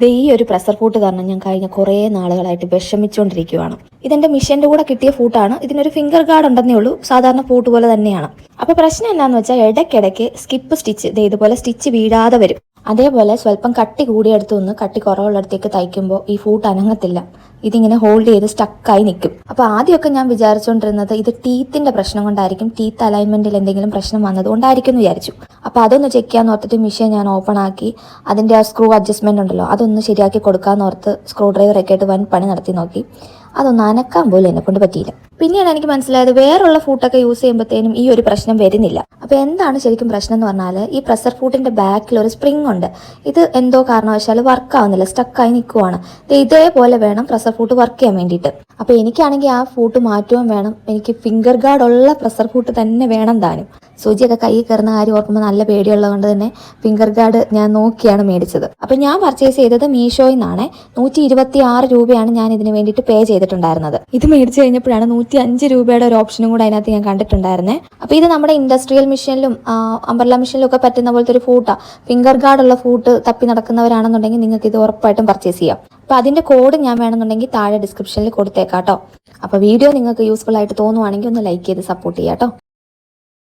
ദേ ഈ ഒരു pressure foot കാരണം ഞാൻ കഴിഞ്ഞ കുറേ നാളുകളായിട്ട് വിഷമിച്ചുകൊണ്ടിരിക്കുകയാണ് ഇതെന്റെ മിഷന്റെ കൂടെ കിട്ടിയ ഫൂട്ടാണ് ഇതിനൊരു ഫിംഗർ ഗാർഡ് ഉണ്ടെന്നേ ഉള്ളൂ. സാധാരണ ഫൂട്ട് പോലെ തന്നെയാണ്. അപ്പൊ പ്രശ്നം എന്താന്ന് വെച്ചാൽ ഇടയ്ക്കിടയ്ക്ക് സ്കിപ്പ് സ്റ്റിച്ച് ദേ ഇതുപോലെ സ്റ്റിച്ച് വീഴാതെ വരും. അതേപോലെ സ്വല്പം കട്ടി കൂടിയെടുത്ത് ഒന്ന് കട്ടി കുറവുള്ളിടത്തേക്ക് തയ്ക്കുമ്പോൾ ഈ ഫൂട്ട് അനങ്ങത്തില്ല. ഇതിങ്ങനെ ഹോൾഡ് ചെയ്ത് സ്റ്റക്കായി നിൽക്കും അപ്പോൾ ആദ്യമൊക്കെ ഞാൻ വിചാരിച്ചുകൊണ്ടിരുന്നത് ഇത് ടീത്തിന്റെ പ്രശ്നം കൊണ്ടായിരിക്കും ടീത്ത് അലൈൻമെന്റിൽ എന്തെങ്കിലും പ്രശ്നം വന്നതുകൊണ്ടായിരിക്കും എന്ന് വിചാരിച്ചു. അപ്പോൾ അതൊന്ന് ചെക്ക് ചെയ്യാൻ ഓർത്തിട്ട് മിഷീൻ ഞാൻ ഓപ്പൺ ആക്കി അതിന്റെ ആ സ്ക്രൂ അഡ്ജസ്റ്റ്മെന്റ് ഉണ്ടല്ലോ അതൊന്ന് ശരിയാക്കി കൊടുക്കാന്ന് ഓർത്ത് സ്ക്രൂ ഡ്രൈവർ ഒക്കെ ആയിട്ട് വൻ പണി നടത്തി നോക്കി. അതൊന്ന് അനക്കാൻ പോലും എന്നെ കൊണ്ട് പറ്റിയില്ല. പിന്നെയാണ് എനിക്ക് മനസ്സിലായത് വേറുള്ള ഫുഡൊക്കെ യൂസ് ചെയ്യുമ്പോഴത്തേനും ഈ ഒരു പ്രശ്നം വരുന്നില്ല. അപ്പോൾ എന്താണ് ശരിക്കും പ്രശ്നം എന്ന് പറഞ്ഞാൽ ഈ പ്രഷർ ഫുഡിന്റെ ബാക്കിൽ ഒരു സ്പ്രിംഗ് ഉണ്ട്. ഇത് എന്തോ കാരണവശാൽ വർക്ക് ആവുന്നില്ല സ്റ്റക്കായി നിൽക്കുവാണ് ഇതേപോലെ വേണം പ്രഷർ ഫുഡ് വർക്ക് ചെയ്യാൻ വേണ്ടിയിട്ട്. അപ്പോൾ എനിക്കാണെങ്കിൽ ആ ഫുഡ് മാറ്റുവാൻ വേണം. എനിക്ക് ഫിംഗർ ഗാർഡ് ഉള്ള പ്രഷർ ഫുഡ് തന്നെ വേണം താനും. സൂചിയൊക്കെ കൈ കയറുന്ന കാര്യം ഓർക്കുമ്പോൾ നല്ല പേടിയുള്ളതുകൊണ്ട് തന്നെ ഫിംഗർ ഗാർഡ് ഞാൻ നോക്കിയാണ് മേടിച്ചത്. അപ്പോൾ ഞാൻ പർച്ചേസ് ചെയ്തത് മീഷോയിൽ നിന്നാണ് നൂറ്റി രൂപയാണ് ഞാൻ ഇതിന് വേണ്ടിയിട്ട് പേ ചെയ്തിട്ടുണ്ടായിരുന്നത്. ഇത് മേടിച്ചു കഴിഞ്ഞപ്പോഴാണ് നൂറ്റി അഞ്ച് രൂപയുടെ ഒരു ഓപ്ഷനും കൂടെ അതിനകത്ത് ഞാൻ കണ്ടിട്ടുണ്ടായിരുന്നേ. അപ്പോൾ ഇത് നമ്മുടെ ഇൻഡസ്ട്രിയൽ മെഷീനിലും അംബർല മെഷീനിലും ഒക്കെ പറ്റുന്ന പോലത്തെ ഒരു ഫൂട്ടാ. ഫിംഗർ ഉള്ള ഫൂട്ട് തപ്പി നടക്കുന്നവരാണെന്നുണ്ടെങ്കിൽ നിങ്ങൾക്ക് ഇത് ഉറപ്പായിട്ടും പർച്ചേസ് ചെയ്യാം. അപ്പോൾ അതിന്റെ കോഡ് ഞാൻ വേണമെന്നുണ്ടെങ്കിൽ താഴെ ഡിസ്ക്രിപ്ഷനിൽ കൊടുത്തേക്കാട്ടോ. അപ്പൊ അപ്പോൾ വീഡിയോ നിങ്ങൾക്ക് യൂസ്ഫുൾ ആയിട്ട് തോന്നുവാണെങ്കിൽ ഒന്ന് ലൈക്ക് ചെയ്ത് സപ്പോർട്ട് ചെയ്യാം കേട്ടോ